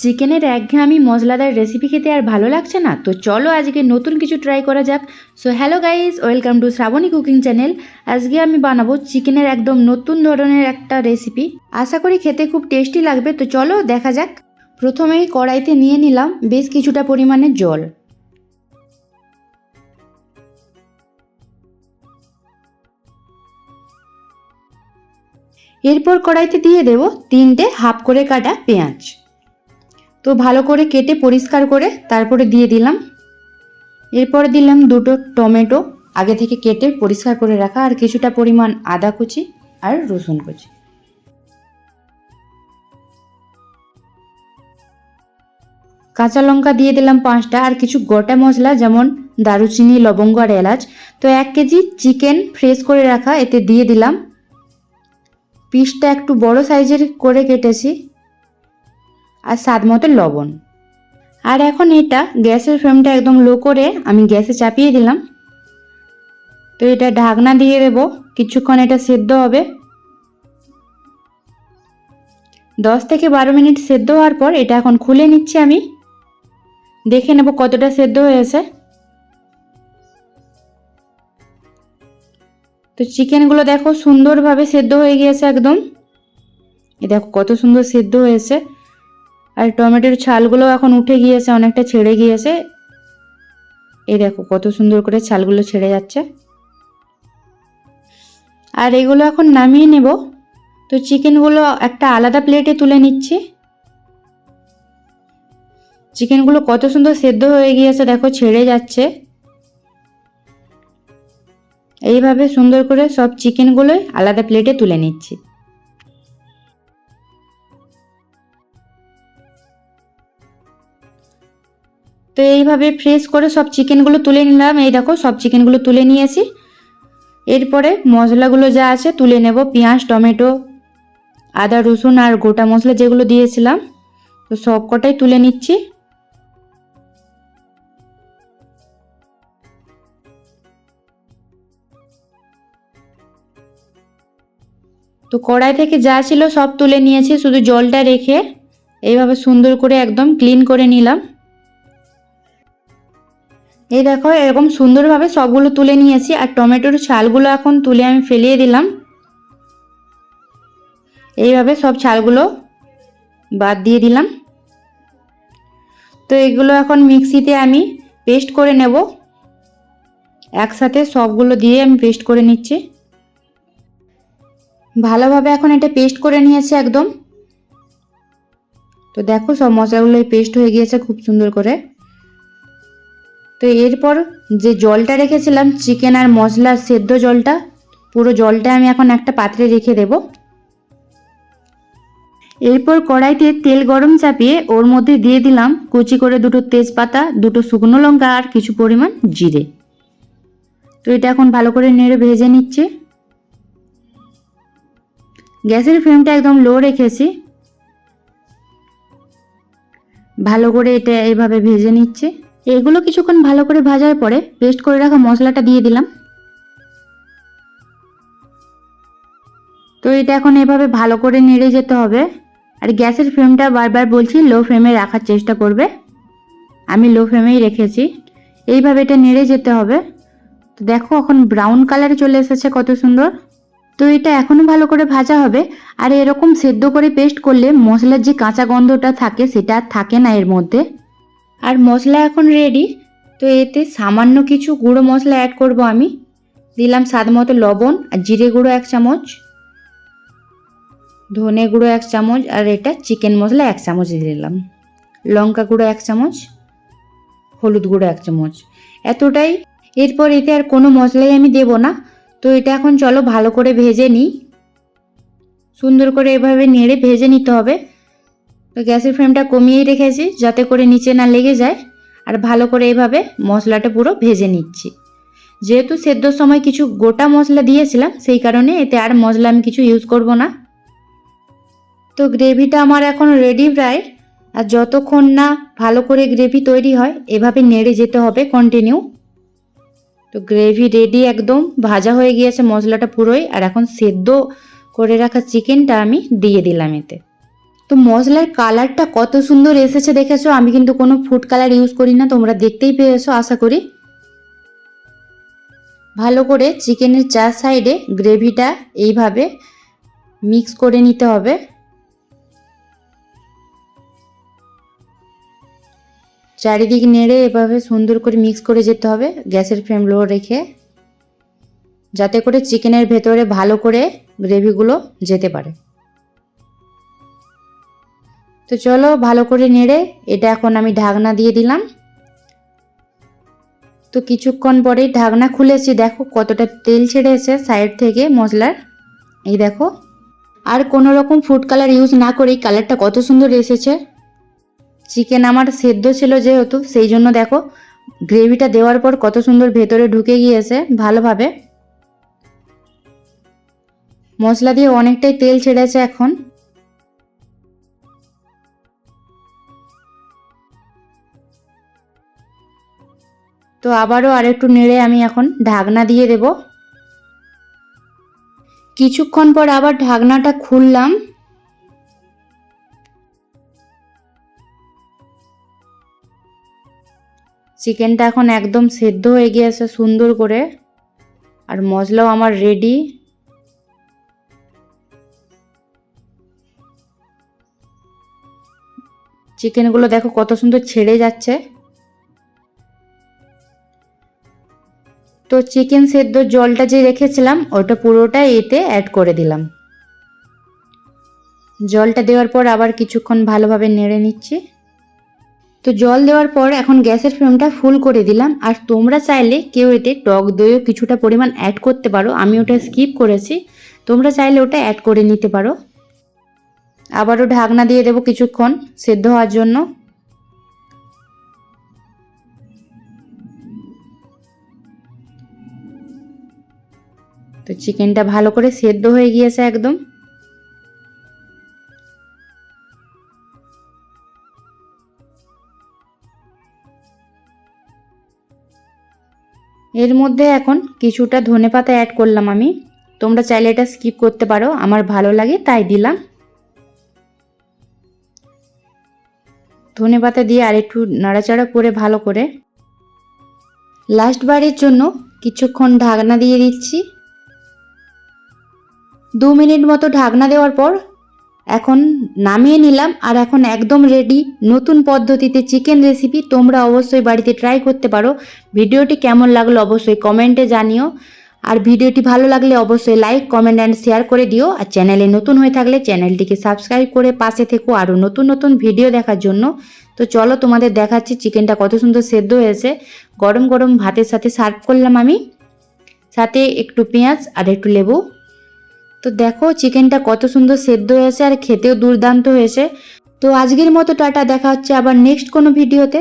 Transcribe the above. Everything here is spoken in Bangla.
চিকেনের একঘেয়েমি মশলাদার রেসিপি খেতে আর ভালো লাগছে না? তো চলো আজকে নতুন কিছু ট্রাই করা যাক। So hello guys welcome to Shrabani cooking channel আজকে আমি বানাবো চিকেনের একদম নতুন ধরনের একটা রেসিপি আশা করি খেতে খুব টেস্টি লাগবে, তো চলো দেখা যাক। প্রথমেই কড়াইতে নিয়ে নিলাম বেশ কিছুটা পরিমাণে জল। এরপর কড়াইতে দিয়ে দেব তিনটে হাফ করে কাটা পেঁয়াজ। তো ভালো করে কেটে পরিষ্কার করে তারপরে দিয়ে দিলাম। এরপর দিলাম দুটো টমেটো, আগে থেকে কেটে পরিষ্কার করে রাখা, আর কিছুটা পরিমাণ আদা কুচি আর রসুন কুচি। কাঁচা লঙ্কা দিয়ে দিলাম পাঁচটা, আর কিছু গোটা মশলা, যেমন দারুচিনি, লবঙ্গ আর এলাচ। তো এক কেজি চিকেন ফ্রেশ করে রাখা, এতে দিয়ে দিলাম। পিসটা একটু বড় সাইজের করে কেটেছি। আর স্বাদ মতো লবণ। আর এখন এটা গ্যাসের ফ্লেমটা একদম লো করে আমি গ্যাসে চাপিয়ে দিলাম। তো এটা ঢাকনা দিয়ে দেব, কিছুক্ষণ এটা সেদ্ধ হবে। দশ থেকে বারো মিনিট সেদ্ধ হওয়ার পর এটা এখন খুলে নিচ্ছি আমি। দেখে নেব কতটা সেদ্ধ হয়েছে। তো চিকেনগুলো দেখো সুন্দরভাবে সেদ্ধ হয়ে গিয়েছে একদম। এ দেখো কত সুন্দর সেদ্ধ হয়েছে। আর টমেটোর ছালগুলো এখন উঠে গিয়েছে, অনেকটা ছেড়ে গিয়েছে। এই দেখো কত সুন্দর করে ছালগুলো ছেড়ে যাচ্ছে। আর এগুলো এখন নামিয়ে নেব। তো চিকেনগুলো একটা আলাদা প্লেটে তুলে নিচ্ছি। চিকেনগুলো কত সুন্দর সেদ্ধ হয়ে গিয়েছে, দেখো ছেড়ে যাচ্ছে। এইভাবে সুন্দর করে সব চিকেনগুলোই আলাদা প্লেটে তুলে নিচ্ছি। তো এইভাবে ফ্রেশ করে সব চিকেনগুলো তুলে নিলাম। এই দেখো, সব চিকেনগুলো তুলে নিয়েছি। এরপরে মশলাগুলো যা আছে তুলে নেব, পেঁয়াজ, টমেটো, আদা, রসুন আর গোটা মশলা যেগুলো দিয়েছিলাম। তো সব কটাই তুলে নিচ্ছি। তো কড়াই থেকে যা ছিল সব তুলে নিয়েছি, শুধু জলটা রেখে এইভাবে সুন্দর করে একদম ক্লিন করে নিলাম। এই দেখো, এরকম সুন্দরভাবে সবগুলো তুলে নিয়েছি, আর টমেটোর ছালগুলো এখন তুলে আমি ফেলিয়ে দিলাম। এইভাবে সব ছালগুলো বাদ দিয়ে দিলাম। তো এগুলো এখন মিক্সিতে আমি পেস্ট করে নেব। একসাথে সবগুলো দিয়ে আমি পেস্ট করে নিচ্ছি। ভালোভাবে এখন এটা পেস্ট করে নিয়েছে একদম। তো দেখো সব মশলাগুলোই পেস্ট হয়ে গিয়েছে খুব সুন্দর করে। তো এরপর যে জলটা রেখেছিলাম চিকেন আর মশলার সেদ্ধ জলটা, পুরো জলটা আমি এখন একটা পাত্রে রেখে দেব। এরপর কড়াইতে তেল গরম চাপিয়ে ওর মধ্যে দিয়ে দিলাম কুচি করে দুটো তেজপাতা, দুটো শুকনো লঙ্কা আর কিছু পরিমাণ জিরে। তো এটা এখন ভালো করে নেড়ে ভেজে নিচ্ছে। গ্যাসের ফ্লেমটা একদম লো রেখেছি। ভালো করে এটা এভাবে ভেজে নিচ্ছে। এগুলো কিছুক্ষণ ভালো করে ভাজার পরে পেস্ট করে রাখা মশলাটা দিয়ে দিলাম। তো এটা এখন এভাবে ভালো করে নেড়ে যেতে হবে। আর গ্যাসের ফ্লেমটা বারবার বলছি, লো ফ্লেমে রাখার চেষ্টা করবে। আমি লো ফ্লেমেই রেখেছি। এইভাবে এটা নেড়ে যেতে হবে। তো দেখো এখন ব্রাউন কালারে চলে এসেছে কত সুন্দর। তো এটা এখনও ভালো করে ভাজা হবে। আর এরকম সেদ্ধ করে পেস্ট করলে মশলার যে কাঁচা গন্ধটা থাকে, সেটা থাকে না এর মধ্যে। আর মশলা এখন রেডি তো এতে সামান্য কিছু গুঁড়ো মশলা অ্যাড করব আমি। দিলাম স্বাদ মতো লবণ আর জিরে গুঁড়ো এক চামচ। ধনে গুঁড়ো এক চামচ আর এটা চিকেন মশলা এক চামচ দিলাম। লঙ্কা গুঁড়ো এক চামচ, হলুদ গুঁড়ো এক চামচ। এতটাই। এরপর এতে আর কোনো মশলাই আমি দেব না। তো এটা এখন চলো ভালো করে ভেজে নিই। সুন্দর করে এভাবে নেড়ে ভেজে নিতে হবে। তো গ্যাসের ফ্লেমটা কমিয়েই রেখেছি, যাতে করে নিচে না লেগে যায়। আর ভালো করে এভাবে মশলাটা পুরো ভেজে নিচ্ছি। যেহেতু সেদ্ধর সময় কিছু গোটা মশলা দিয়েছিলাম, সেই কারণে এতে আর মশলা আমি কিছু ইউজ করব না। তো গ্রেভিটা আমার এখন রেডি প্রায়। আর যতক্ষণ না ভালো করে গ্রেভি তৈরি হয়, এভাবে নেড়ে যেতে হবে কন্টিনিউ তো গ্রেভি রেডি একদম, ভাজা হয়ে গিয়েছে মশলাটা পুরোই। আর এখন সেদ্ধ করে রাখা চিকেনটা আমি দিয়ে দিলাম এতে। তো মশলার কালারটা কত সুন্দর এসেছে দেখেছ? আমি কিন্তু কোনো ফুড কালার ইউজ করি না তোমরা দেখতেই পেয়েছ, আশা করি। ভালো করে চিকেনের চার সাইডে গ্রেভিটা এইভাবে মিক্স করে নিতে হবে। চারিদিক নেড়ে এভাবে সুন্দর করে মিক্স করে যেতে হবে, গ্যাসের ফ্লেম লো রেখে। যাতে করে চিকেনের ভেতরে ভালো করে গ্রেভিগুলো যেতে পারে। তো চলো ভালো করে নেড়ে, এটা এখন আমি ঢাকনা দিয়ে দিলাম। তো কিছুক্ষণ পরেই ঢাকনা খুলেছি, দেখো কতটা তেল ছেড়েছে সাইড থেকে মশলার। এই দেখো, আর কোনো রকম ফুড কালার ইউজ না করেই কালারটা কত সুন্দর এসেছে। চিকেন আমার সেদ্ধ ছিল যেহেতু, সেই জন্য দেখো গ্রেভিটা দেওয়ার পর কত সুন্দর ভেতরে ঢুকে গিয়েছে ভালোভাবে। মশলা দিয়ে অনেকটাই তেল ছেড়েছে এখন। তো আবারও আরেকটু নেড়ে আমি এখন ঢাকনা দিয়ে দেব। কিছুক্ষণ পর আবার ঢাকনাটা খুললাম। চিকেনটা এখন একদম সেদ্ধ হয়ে গিয়েছে সুন্দর করে। আর মশলাও আমার রেডি চিকেনগুলো দেখো কত সুন্দর ছেড়ে যাচ্ছে। তো চিকেন সেদ্ধ জলটা যে রেখেছিলাম, ওটা পুরোটা এতে অ্যাড করে দিলাম। জলটা দেওয়ার পর আবার কিছুক্ষণ ভালোভাবে নেড়ে নিচ্ছি। তো জল দেওয়ার পর এখন গ্যাসের ফ্লেমটা ফুল করে দিলাম। আর তোমরা চাইলে কেউ এতে টক দইও কিছুটা পরিমাণ অ্যাড করতে পারো। আমি ওটা স্কিপ করেছি। তোমরা চাইলে ওটা অ্যাড করে নিতে পারো। আবারও ঢাকনা দিয়ে দেবো কিছুক্ষণ সেদ্ধ হওয়ার জন্য। তো চিকেনটা ভালো করে সেদ্ধ হয়ে গিয়েছে একদম। এর মধ্যে এখন কিছুটা ধনেপাতা অ্যাড করলাম আমি। তোমরা চাইলে এটা স্কিপ করতে পারো, আমার ভালো লাগে তাই দিলাম। ধনেপাতা দিয়ে আর একটু নাড়াচাড়া করে ভালো করে। লাস্ট বারের জন্য কিছুক্ষণ ঢাকনা দিয়ে দিচ্ছি। দু মিনিট মতো ঢাকনা দেওয়ার পর এখন নামিয়ে নিলাম আর এখন একদম রেডি নতুন পদ্ধতিতে চিকেন রেসিপি তোমরা অবশ্যই বাড়িতে ট্রাই করতে পারো। ভিডিওটি কেমন লাগল অবশ্যই কমেন্টে জানিও। আর ভিডিওটি ভালো লাগলে অবশ্যই লাইক কমেন্ট অ্যান্ড শেয়ার করে দিও। আর চ্যানেলে নতুন হয়ে থাকলে চ্যানেলটিকে সাবস্ক্রাইব করে পাশে থেকো আরও নতুন নতুন ভিডিও দেখার জন্য। তো চলো তোমাদের দেখাচ্ছি চিকেনটা কত সুন্দর সেদ্ধ হয়েছে। গরম গরম ভাতের সাথে সার্ভ করলাম আমি। সাথে একটু পেঁয়াজ আর একটু লেবু। তো দেখো চিকেনটা কত সুন্দর সেদ্ধ হয়েছে আর খেতেও দুর্দান্ত হয়েছে। তো আজকের মতো টাটা, দেখা হচ্ছে আবার নেক্সট কোনো ভিডিওতে।